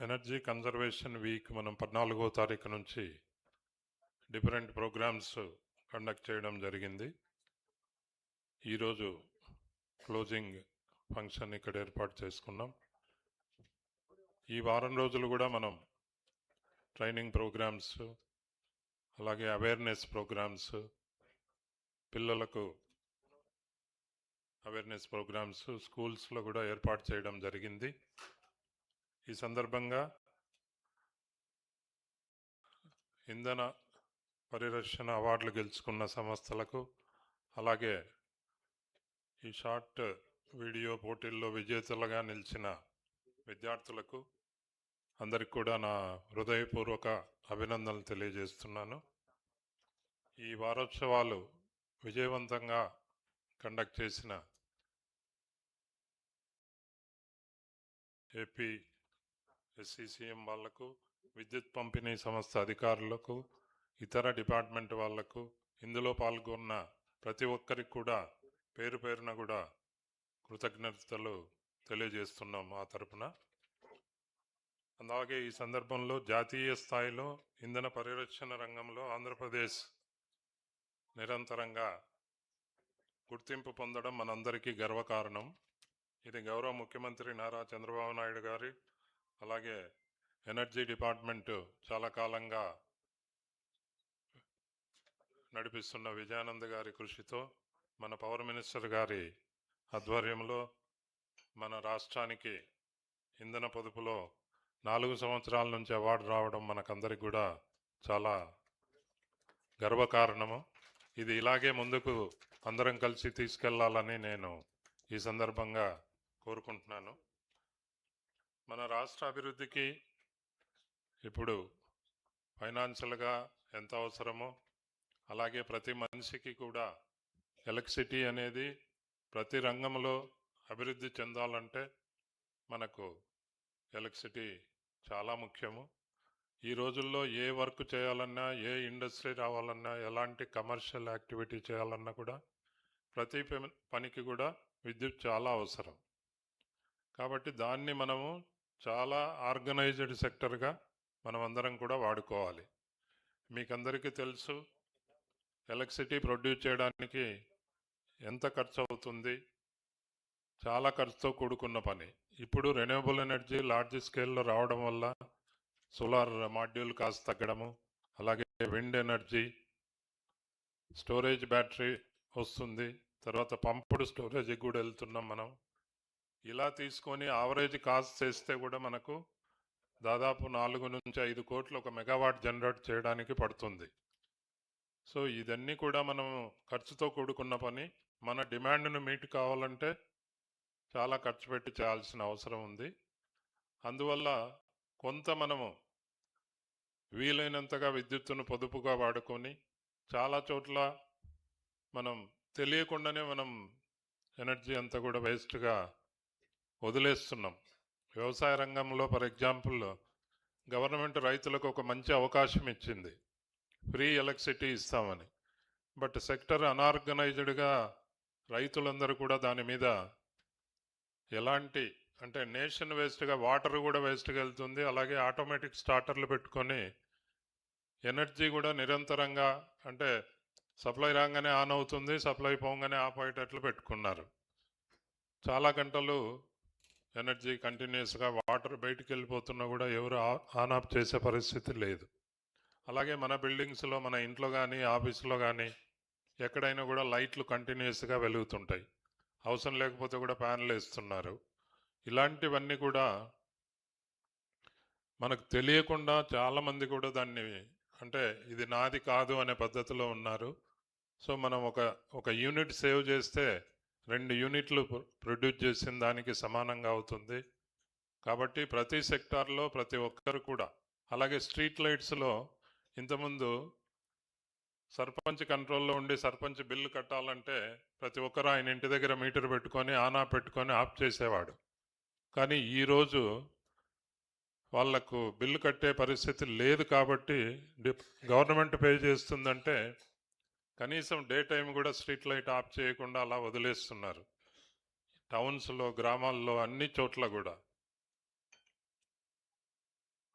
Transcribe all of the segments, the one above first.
Energy conservation week మనం పద్నాలుగో తారీఖు నుంచి డిఫరెంట్ ప్రోగ్రామ్స్ కండక్ట్ చేయడం జరిగింది. ఈరోజు క్లోజింగ్ ఫంక్షన్ ఇక్కడ ఏర్పాటు చేసుకున్నాం. ఈ వారం రోజులు కూడా మనం ట్రైనింగ్ ప్రోగ్రామ్స్ అలాగే అవేర్నెస్ ప్రోగ్రామ్స్ పిల్లలకు అవేర్నెస్ ప్రోగ్రామ్స్ స్కూల్స్లో కూడా ఏర్పాటు చేయడం జరిగింది. ఈ సందర్భంగా ఇంధన పరిరక్షణ అవార్డులు గెలుచుకున్న సంస్థలకు అలాగే ఈ షార్ట్ వీడియో పోటీల్లో విజేతలుగా నిలిచిన విద్యార్థులకు అందరికి కూడా నా హృదయపూర్వక అభినందనలు తెలియజేస్తున్నాను. ఈ వారోత్సవాలు విజయవంతంగా కండక్ట్ చేసిన ఏపీ ఎస్సీసీఎం వాళ్ళకు విద్యుత్ పంపిణీ సంస్థ అధికారులకు ఇతర డిపార్ట్మెంట్ వాళ్ళకు ఇందులో పాల్గొన్న ప్రతి ఒక్కరికి కూడా పేరు పేరున కూడా కృతజ్ఞతలు తెలియజేస్తున్నాం మా తరపున. అలాగే ఈ సందర్భంలో జాతీయ స్థాయిలో ఇంధన పరిరక్షణ రంగంలో ఆంధ్రప్రదేశ్ నిరంతరంగా గుర్తింపు పొందడం మనందరికీ గర్వకారణం. ఇది గౌరవ ముఖ్యమంత్రి నారా చంద్రబాబు నాయుడు గారి అలాగే ఎనర్జీ డిపార్ట్మెంట్ చాలా కాలంగా నడిపిస్తున్న విజయానంద్ గారి కృషితో మన పవర్ మినిస్టర్ గారి ఆధ్వర్యంలో మన రాష్ట్రానికి ఇంధన పొదుపులో నాలుగు సంవత్సరాల నుంచి అవార్డు రావడం మనకందరికి కూడా చాలా గర్వకారణము. ఇది ఇలాగే ముందుకు అందరం కలిసి తీసుకెళ్ళాలని నేను ఈ సందర్భంగా కోరుకుంటున్నాను. మన రాష్ట్ర అభివృద్ధికి ఇప్పుడు ఫైనాన్షియల్గా ఎంత అవసరమో అలాగే ప్రతి మనిషికి కూడా ఎలక్ట్రిసిటీ అనేది ప్రతి రంగంలో అభివృద్ధి చెందాలంటే మనకు ఎలక్ట్రిసిటీ చాలా ముఖ్యము. ఈ రోజుల్లో ఏ వర్క్ చేయాలన్నా ఏ ఇండస్ట్రీ రావాలన్నా ఎలాంటి కమర్షియల్ యాక్టివిటీ చేయాలన్నా కూడా ప్రతి పని- పనికి కూడా విద్యుత్ చాలా అవసరం. కాబట్టి దాన్ని మనము చాలా ఆర్గనైజ్డ్ సెక్టర్గా మనం అందరం కూడా వాడుకోవాలి. మీకందరికీ తెలుసు ఎలక్ట్రిసిటీ ప్రొడ్యూస్ చేయడానికి ఎంత ఖర్చు అవుతుంది చాలా ఖర్చుతో కూడుకున్న పని. ఇప్పుడు రెన్యూవబుల్ ఎనర్జీ లార్జ్ స్కేల్లో రావడం వల్ల సోలార్ మాడ్యూల్ కాస్ట్ తగ్గడము అలాగే విండ్ ఎనర్జీ స్టోరేజ్ బ్యాటరీ వస్తుంది తర్వాత పంపుడు స్టోరేజ్కి కూడా వెళ్తున్నాం మనం. ఇలా తీసుకొని ఆవరేజ్ కాస్ట్ చేస్తే కూడా మనకు దాదాపు నాలుగు నుంచి ఐదు కోట్లు ఒక మెగావాట్ జనరేట్ చేయడానికి పడుతుంది. సో ఇదన్నీ కూడా మనం ఖర్చుతో కూడుకున్న పని. మన డిమాండ్ను మీట్ కావాలంటే చాలా ఖర్చు పెట్టి చేయాల్సిన అవసరం ఉంది. అందువల్ల కొంత మనము వీలైనంతగా విద్యుత్తును పొదుపుగా వాడుకొని చాలా చోట్ల మనం తెలియకుండానే మనం ఎనర్జీ అంతా కూడా వేస్ట్గా వదిలేస్తున్నాం. వ్యవసాయ రంగంలో ఫర్ ఎగ్జాంపుల్ గవర్నమెంట్ రైతులకు ఒక మంచి అవకాశం ఇచ్చింది. ఫ్రీ ఎలక్ట్రిసిటీ ఇస్తామని. బట్ సెక్టర్ అనార్గనైజ్డ్గా రైతులందరూ కూడా దాని మీద ఎలాంటి అంటే నేషన్ వేస్ట్గా వాటర్ కూడా వేస్ట్గా వెళ్తుంది. అలాగే ఆటోమేటిక్ స్టార్టర్లు పెట్టుకొని ఎనర్జీ కూడా నిరంతరంగా అంటే సప్లై రాగానే ఆన్ అవుతుంది. సప్లై పోగానే ఆఫ్ అయ్యేటట్లు పెట్టుకున్నారు. చాలా గంటలు ఎనర్జీ కంటిన్యూస్గా వాటర్ బయటికి వెళ్ళిపోతున్నా కూడా ఎవరు ఆ- ఆన్ ఆఫ్ చేసే పరిస్థితి లేదు. అలాగే మన బిల్డింగ్స్లో మన ఇంట్లో కానీ ఆఫీస్లో కానీ ఎక్కడైనా కూడా లైట్లు కంటిన్యూస్గా వెలుగుతుంటాయి. అవసరం లేకపోతే కూడా ఫ్యాన్లు వేస్తున్నారు. ఇలాంటివన్నీ కూడా మనకు తెలియకుండా చాలామంది కూడా దాన్ని అంటే ఇది నాది కాదు అనే పద్ధతిలో ఉన్నారు. సో మనం ఒక ఒక యూనిట్ సేవ్ చేస్తే రెండు యూనిట్లు ప్రొడ్యూస్ చేసిన దానికి సమానంగా అవుతుంది. కాబట్టి ప్రతి సెక్టార్లో ప్రతి ఒక్కరు కూడా అలాగే స్ట్రీట్ లైట్స్లో ఇంతకుముందు సర్పంచ్ కంట్రోల్లో ఉండి సర్పంచ్ బిల్లు కట్టాలంటే ప్రతి ఒక్కరు ఆయన ఇంటి దగ్గర మీటర్ పెట్టుకొని ఆనా పెట్టుకొని ఆఫ్ చేసేవాడు. కానీ ఈరోజు వాళ్ళకు బిల్లు కట్టే పరిస్థితి లేదు కాబట్టి గవర్నమెంట్ పే చేస్తుందంటే కనీసం డే టైం కూడా స్ట్రీట్ లైట్ ఆఫ్ చేయకుండా అలా వదిలేస్తున్నారు. టౌన్స్లో గ్రామాల్లో అన్ని చోట్ల కూడా.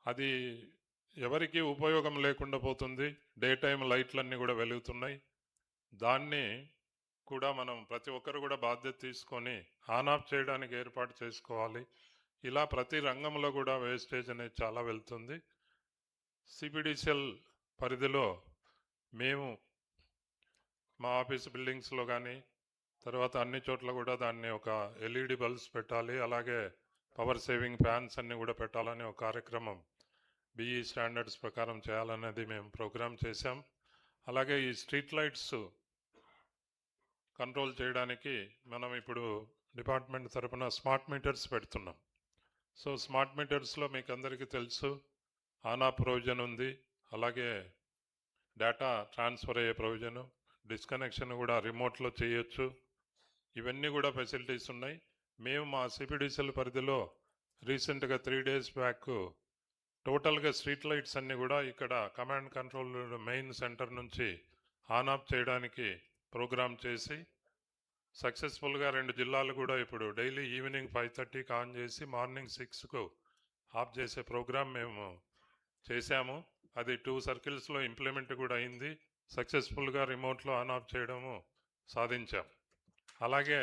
అది ఎవరికి ఉపయోగం లేకుండా పోతుంది. డే టైం లైట్లన్నీ కూడా వెలుగుతున్నాయి. దాన్ని కూడా మనం ప్రతి ఒక్కరు కూడా బాధ్యత తీసుకొని ఆన్ ఆఫ్ చేయడానికి ఏర్పాటు చేసుకోవాలి. ఇలా ప్రతి రంగంలో కూడా వేస్టేజ్ అనేది చాలా వెళ్తుంది. సిబిడిసిఎల్ పరిధిలో మేము మా ఆఫీస్ బిల్డింగ్స్లో కానీ తర్వాత అన్ని చోట్ల కూడా దాన్ని ఒక ఎల్ఈడి బల్బ్స్ పెట్టాలి అలాగే పవర్ సేవింగ్ ఫ్యాన్స్ అన్నీ కూడా పెట్టాలని ఒక కార్యక్రమం బిఈ స్టాండర్డ్స్ ప్రకారం చేయాలనేది మేము ప్రోగ్రామ్ చేశాం. అలాగే ఈ స్ట్రీట్ లైట్స్ కంట్రోల్ చేయడానికి మనం ఇప్పుడు డిపార్ట్మెంట్ తరపున స్మార్ట్ మీటర్స్ పెడుతున్నాం. సో స్మార్ట్ మీటర్స్లో మీకు అందరికీ తెలుసు ఆనా ప్రొవిజన్ ఉంది అలాగే డేటా ట్రాన్స్ఫర్ అయ్యే ప్రొవిజను డిస్కనెక్షన్ కూడా రిమోట్లో చేయొచ్చు. ఇవన్నీ కూడా ఫెసిలిటీస్ ఉన్నాయి. మేము మా సిపిడిసిఎల్ పరిధిలో రీసెంట్గా త్రీ డేస్ బ్యాక్ టోటల్గా స్ట్రీట్ లైట్స్ అన్నీ కూడా ఇక్కడ కమాండ్ కంట్రోల్ మెయిన్ సెంటర్ నుంచి ఆన్ ఆఫ్ చేయడానికి ప్రోగ్రామ్ చేసి సక్సెస్ఫుల్గా రెండు జిల్లాలు కూడా ఇప్పుడు డైలీ ఈవినింగ్ ఫైవ్ థర్టీకి ఆన్ చేసి మార్నింగ్ సిక్స్కు ఆఫ్ చేసే ప్రోగ్రామ్ మేము చేశాము. అది టూ సర్కిల్స్లో ఇంప్లిమెంట్ కూడా అయింది. సక్సెస్ఫుల్గా రిమోట్లో ఆన్ ఆఫ్ చేయడము సాధించాం. అలాగే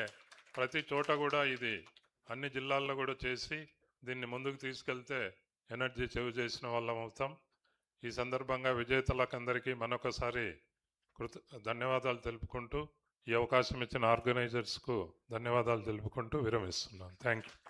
ప్రతి చోట కూడా ఇది అన్ని జిల్లాల్లో కూడా చేసి దీన్ని ముందుకు తీసుకెళ్తే ఎనర్జీ చెవి చేసిన వాళ్ళం అవుతాం. ఈ సందర్భంగా విజేతలకందరికీ మరొకసారి కృత ధన్యవాదాలు తెలుపుకుంటూ ఈ అవకాశం ఇచ్చిన ఆర్గనైజర్స్కు ధన్యవాదాలు తెలుపుకుంటూ విరమిస్తున్నాను. Thank you